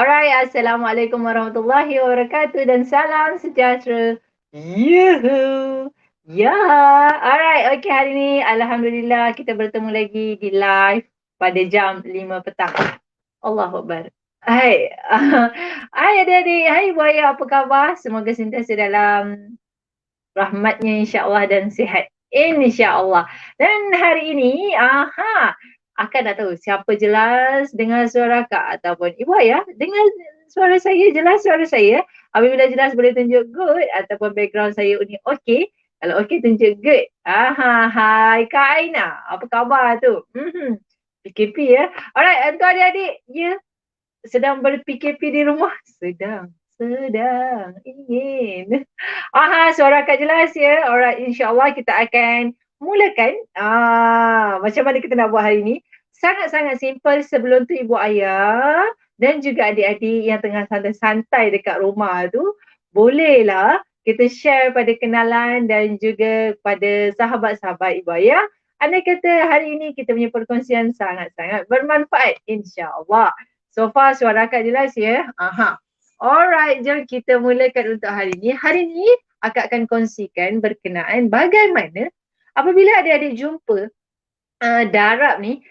Alright, Assalamualaikum warahmatullahi wabarakatuh dan salam sejahtera. Yuhu. Ya, alright. Okay, hari ni Alhamdulillah kita bertemu lagi di live pada jam 5 petang. Allahu Akbar. Hai, hai adik-adik, hai buaya apa khabar? Semoga sentiasa dalam rahmatnya insyaAllah dan sihat. InsyaAllah. Dan hari ini, aha, akan nak tahu siapa jelas dengar suara kak ataupun ibu ayah dengar suara saya jelas suara saya. Apabila jelas boleh tunjuk good ataupun background saya ini okey. Kalau okey tunjuk good. Aha, hai Kak Aina. Apa khabar tu? Hmm. PKP ya. Alright, untuk adik-adik, ya. Sedang ber-PKP di rumah? Sedang sedang ingin. Aha, suara Kak jelas ya. Alright, insyaAllah kita akan mulakan. Ah, macam mana kita nak buat hari ini? Sangat-sangat simple sebelum tu ibu ayah dan juga adik-adik yang tengah santai-santai dekat rumah tu bolehlah kita share pada kenalan dan juga pada sahabat-sahabat ibu ayah. Anda kata hari ini kita punya perkongsian sangat-sangat bermanfaat insyaAllah. So far suara Kak jelas ya. Aha. Alright, jom kita mulakan untuk hari ini. Hari ini akak akan kongsikan berkenaan bagaimana apabila adik-adik jumpa uh, darab ni,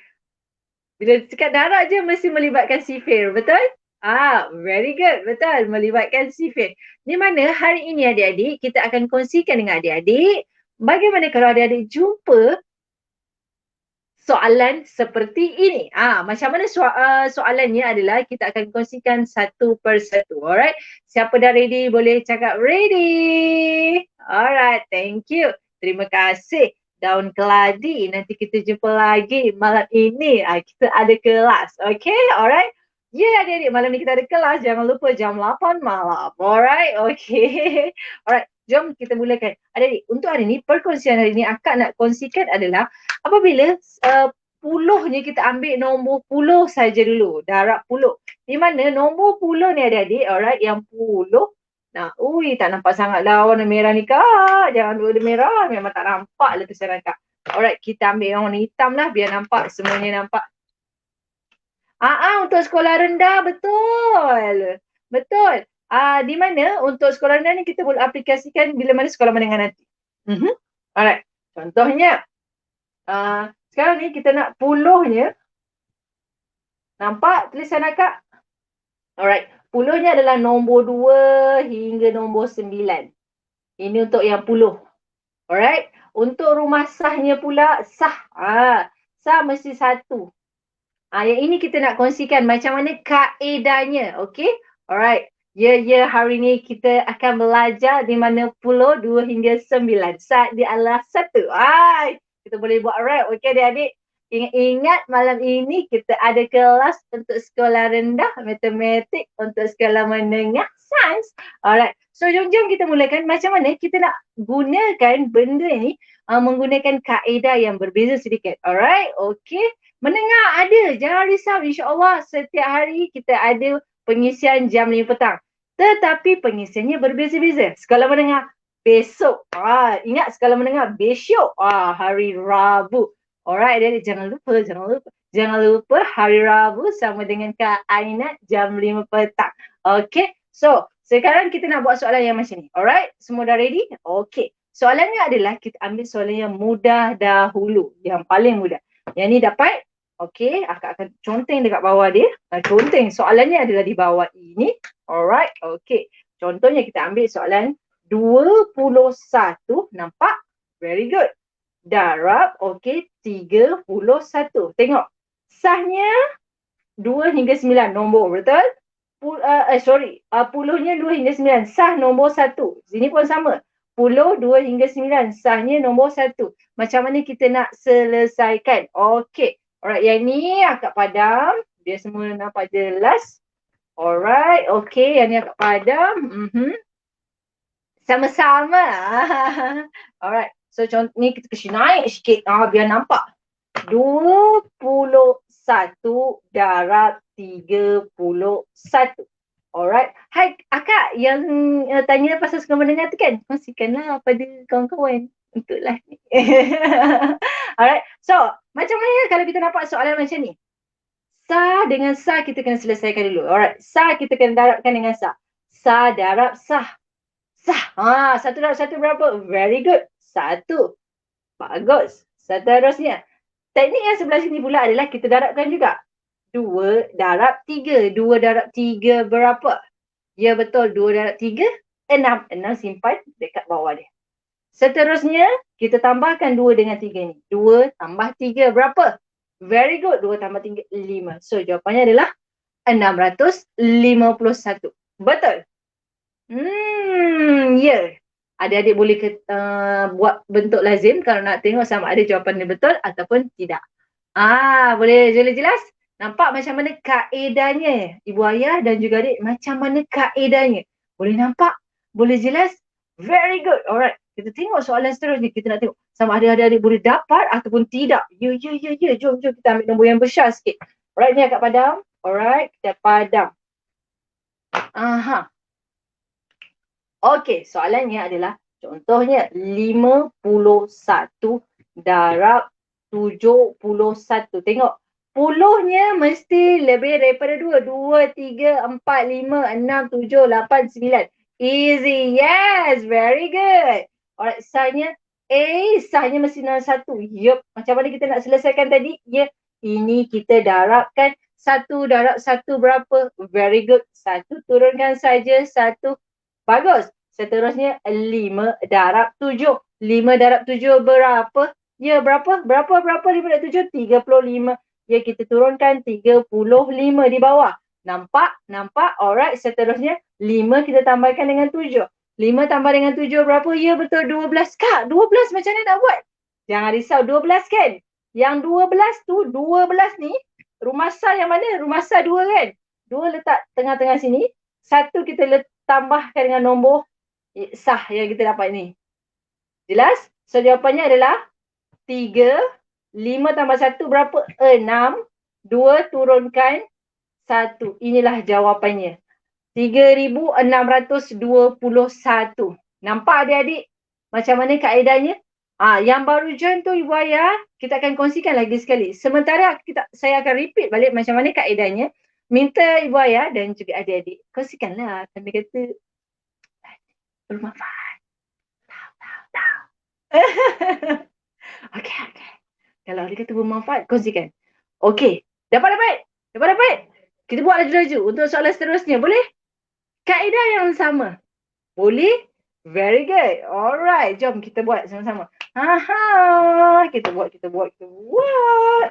bila cakap darab je mesti melibatkan sifir, betul? Ah, very good, betul. Melibatkan sifir. Di mana hari ini adik-adik kita akan kongsikan dengan adik-adik bagaimana kalau adik-adik jumpa soalan seperti ini. Ah, macam mana so- uh, soalannya adalah kita akan kongsikan satu persatu. Alright. Siapa dah ready boleh cakap ready. Alright, thank you. Terima kasih. Daun keladi. Nanti kita jumpa lagi malam ini. Ah, kita ada kelas. Okay, alright. Ya yeah, adik-adik, malam ni kita ada kelas. Jangan lupa jam 8 malam. Alright, okay. Alright, jom kita mulakan. Adik-adik, untuk hari ni, perkongsian hari ni akak nak kongsikan adalah apabila uh, puluhnya kita ambil nombor puluh saja dulu. Darab puluh. Di mana nombor puluh ni adik-adik, alright, yang puluh. Nah, ui tak nampak sangat lah warna merah ni kak. Jangan warna merah, memang tak nampak lah tulisan kak. Alright, kita ambil yang warna hitam lah biar nampak, semuanya nampak. Ah, ah untuk sekolah rendah betul. Betul. Ah di mana untuk sekolah rendah ni kita boleh aplikasikan bila mana sekolah menengah nanti. Mhm. Alright. Contohnya ah sekarang ni kita nak puluhnya. Nampak tulisan akak? Alright. Puluhnya adalah nombor dua hingga nombor sembilan. Ini untuk yang puluh. Alright. Untuk rumah sahnya pula sah. Ah, sah mesti satu. Ah, yang ini kita nak kongsikan macam mana kaedahnya. Okay. Alright. Ya, ya hari ni kita akan belajar di mana puluh dua hingga sembilan. Saat dia adalah satu. Ay, kita boleh buat rap. Okay adik-adik. Ingat-ingat malam ini kita ada kelas untuk sekolah rendah matematik, untuk sekolah menengah sains. Alright. So jom-jom kita mulakan macam mana kita nak gunakan benda ni uh, menggunakan kaedah yang berbeza sedikit. Alright. Okay. Menengah ada, jangan risau insyaAllah setiap hari kita ada pengisian jam 5 petang. Tetapi pengisiannya berbeza-beza. Sekolah menengah besok. Ah, ingat sekolah menengah besok. Ah, hari Rabu. Alright, jadi jangan lupa, jangan lupa. Jangan lupa hari Rabu sama dengan Kak Ainat jam 5 petang. Okay, so sekarang kita nak buat soalan yang macam ni. Alright, semua dah ready? Okay. Soalannya adalah kita ambil soalan yang mudah dahulu. Yang paling mudah. Yang ni dapat Okey, akak akan conteng dekat bawah dia. Conteng, soalannya adalah di bawah ini. Alright, okey. Contohnya kita ambil soalan 21. Nampak? Very good. Darab, okey, 31. Tengok. Sahnya 2 hingga 9 nombor, betul? Pul, uh, eh, sorry, uh, puluhnya 2 hingga 9. Sah nombor 1. Sini pun sama. Puluh 2 hingga 9. Sahnya nombor 1. Macam mana kita nak selesaikan? Okey. Alright, yang ni akak padam. Dia semua nampak jelas. Alright, okay. Yang ni akak padam. Mm-hmm. Sama-sama. Alright, so contoh ni kita kasi naik sikit. Ah, biar nampak. 21 darab 31. Alright. Hai akak yang uh, tanya pasal sekolah mendengar tu kan? Kongsikanlah pada kawan-kawan untuklah. Alright. So, macam mana kalau kita nampak soalan macam ni? Sa dengan sa kita kena selesaikan dulu. Alright. Sa kita kena darabkan dengan sa. Sa darab sah. Sah. Ha, satu darab satu berapa? Very good. Satu. Bagus. Seterusnya. Teknik yang sebelah sini pula adalah kita darabkan juga. Dua darab tiga. Dua darab tiga berapa? Ya betul. Dua darab tiga. Enam. Enam simpan dekat bawah dia. Seterusnya, kita tambahkan dua dengan tiga ni. Dua tambah tiga berapa? Very good. Dua tambah tiga, lima. So jawapannya adalah enam ratus lima puluh satu. Betul? Hmm. Yeah. Adik-adik boleh ke, uh, buat bentuk lazim kalau nak tengok sama ada jawapan ni betul ataupun tidak. Ah, boleh boleh jelas? Nampak macam mana kaedahnya ibu ayah dan juga adik macam mana kaedahnya? Boleh nampak? Boleh jelas? Very good. Alright. Kita tengok soalan seterusnya. Kita nak tengok sama ada adik-adik boleh dapat ataupun tidak. Ya, ya, ya, ya. Jom, jom kita ambil nombor yang besar sikit. Alright, ni agak padam. Alright, kita padam. Aha. Okey, soalannya adalah contohnya 51 darab 71. Tengok, puluhnya mesti lebih daripada dua. Dua, tiga, empat, lima, enam, tujuh, lapan, sembilan. Easy. Yes, very good. Alright, sahnya A, sahnya mesti 61. Yup, macam mana kita nak selesaikan tadi? Ya, yeah. ini kita darabkan. Satu darab satu berapa? Very good. Satu turunkan saja satu Bagus. Seterusnya lima darab tujuh. Lima darab tujuh berapa? Ya berapa? Berapa berapa lima darab tujuh? Tiga puluh lima. Ya kita turunkan tiga puluh lima di bawah. Nampak? Nampak? Alright. Seterusnya lima kita tambahkan dengan tujuh. Lima tambah dengan tujuh berapa? Ya betul dua belas. Kak dua belas macam mana nak buat? Jangan risau dua belas kan? Yang dua belas tu dua belas ni rumah sah yang mana? Rumah sah dua kan? Dua letak tengah-tengah sini. Satu kita letak tambahkan dengan nombor sah yang kita dapat ni. Jelas? So jawapannya adalah 3, 5 tambah 1 berapa? 6, 2 turunkan 1. Inilah jawapannya. 3621. Nampak adik-adik macam mana kaedahnya? Ah, yang baru join tu ibu ayah, kita akan kongsikan lagi sekali. Sementara kita saya akan repeat balik macam mana kaedahnya minta ibu ayah dan juga adik-adik kongsikanlah kami kata bermanfaat. Tahu, tahu, tahu. okay, okay. Kalau dia kata bermanfaat, kongsikan. Okay, dapat dapat? Dapat dapat? Kita buat laju-laju untuk soalan seterusnya. Boleh? Kaedah yang sama. Boleh? Very good. Alright, jom kita buat sama-sama. Aha, kita buat, kita buat, kita buat.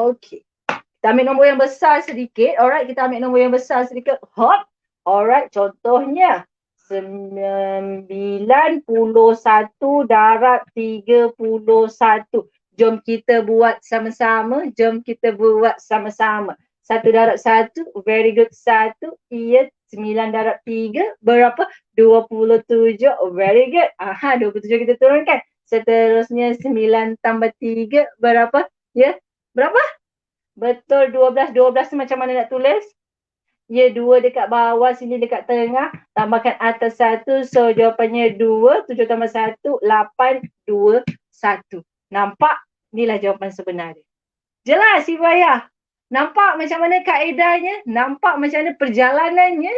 Okay. Kita ambil nombor yang besar sedikit. Alright, kita ambil nombor yang besar sedikit. Hop. Alright, contohnya. 91 darab 31. Jom kita buat sama-sama. Jom kita buat sama-sama. Satu darab satu. Very good. Satu. Ia sembilan darab tiga. Berapa? 27. Very good. Aha, 27 kita turunkan. Seterusnya sembilan tambah tiga. Berapa? Ya. Berapa? Betul 12. 12 tu macam mana nak tulis? Ya dua dekat bawah sini dekat tengah. Tambahkan atas satu. So jawapannya dua. Tujuh tambah satu. Lapan. Dua. Satu. Nampak? Inilah jawapan sebenarnya. Jelas Ibu Ayah? Nampak macam mana kaedahnya? Nampak macam mana perjalanannya?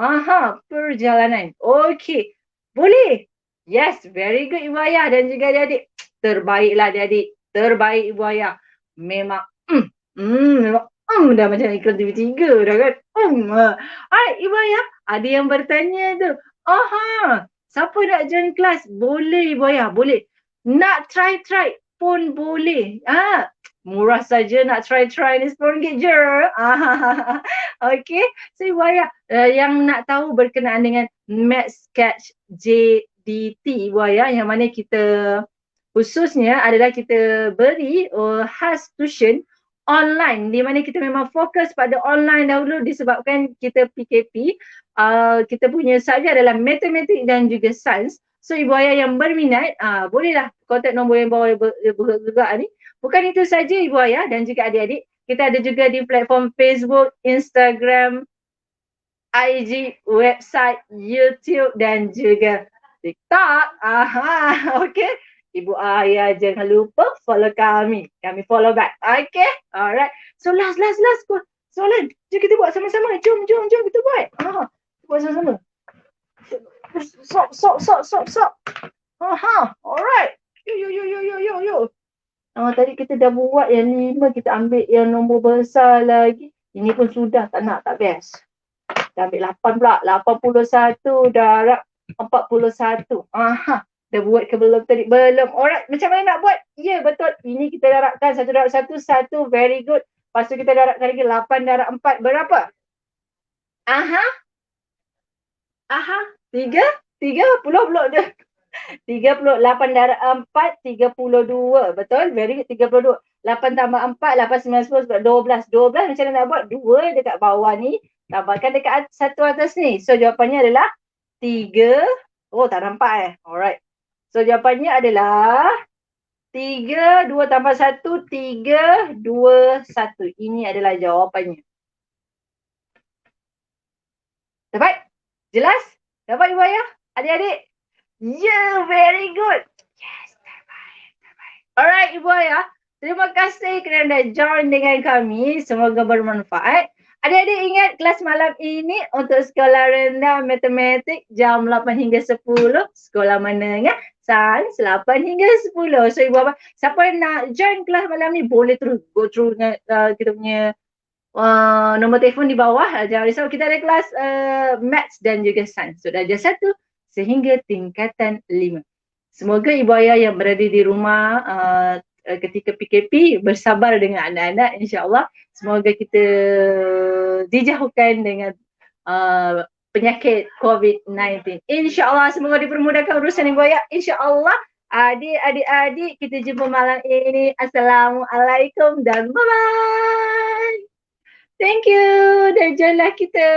Aha, perjalanan. Okey. Boleh? Yes, very good Ibu Ayah dan juga adik-adik. Terbaiklah adik-adik. Terbaik Ibu Ayah. Memang mm, Hmm, memang hmm, dah macam iklan TV3 dah kan. Hmm. Hai, Ibu Ayah, ada yang bertanya tu. Aha, siapa nak join kelas? Boleh Ibu Ayah, boleh. Nak try-try pun boleh. Ah, murah saja nak try-try ni RM10 je. Ah, okay, so Ibu Ayah uh, yang nak tahu berkenaan dengan Math Sketch JDT Ibu Ayah yang mana kita khususnya adalah kita beri uh, khas tuition online. Di mana kita memang fokus pada online dahulu disebabkan kita PKP uh, kita punya subjek adalah matematik dan juga sains. So ibu ayah yang berminat uh, bolehlah kontak nombor yang bawah bergerak ni. Bukan itu saja ibu ayah dan juga adik-adik. Kita ada juga di platform Facebook, Instagram, IG, website, YouTube dan juga TikTok. Aha, okay. Ibu ayah jangan lupa follow kami. Kami follow back. Okay? Alright. So last, last, last. Soalan. Jom kita buat sama-sama. Jom, jom, jom kita buat. Ha, buat sama-sama. Sok, sok, sok, sok, sok. Aha, alright. Yo, yo, yo, yo, yo, yo, yo. Oh, tadi kita dah buat yang lima, kita ambil yang nombor besar lagi. Ini pun sudah, tak nak, tak best. Dah ambil lapan pula, lapan puluh satu darab empat puluh satu. Aha, dah buat ke belum tadi? Belum. Alright, macam mana nak buat? Ya, yeah, betul. Ini kita darabkan satu darab satu, satu, very good. Lepas tu kita darabkan lagi lapan darab empat, berapa? Aha. Aha, tiga, tiga puluh puluh dah. 38 darab 4, 32. Betul? Very good, 32. 8 tambah 4, 8, 9, 10, 12. 12 macam mana nak buat? 2 dekat bawah ni. Tambahkan dekat satu atas ni. So jawapannya adalah 3. Oh tak nampak eh. Alright. So jawapannya adalah 3, 2 tambah 1, 3, 2, 1. Ini adalah jawapannya. Dapat? Jelas? Dapat ibu ayah? Adik-adik? Yeah, very good. Yes, terbaik, terbaik. Alright, Ibu Ayah. Terima kasih kerana dah join dengan kami. Semoga bermanfaat. Adik-adik ingat kelas malam ini untuk sekolah rendah matematik jam 8 hingga 10. Sekolah menengah sains 8 hingga 10. So Ibu Ayah, siapa yang nak join kelas malam ni boleh terus go through uh, kita punya uh, nombor telefon di bawah. Jangan risau, kita ada kelas uh, maths dan juga sains. So dah satu sehingga tingkatan lima. Semoga ibu ayah yang berada di rumah uh, ketika PKP bersabar dengan anak-anak insyaAllah. Semoga kita dijauhkan dengan uh, penyakit COVID-19. InsyaAllah semoga dipermudahkan urusan ibu ayah. InsyaAllah adik-adik-adik kita jumpa malam ini. Assalamualaikum dan bye-bye. Thank you. Dan jalan kita.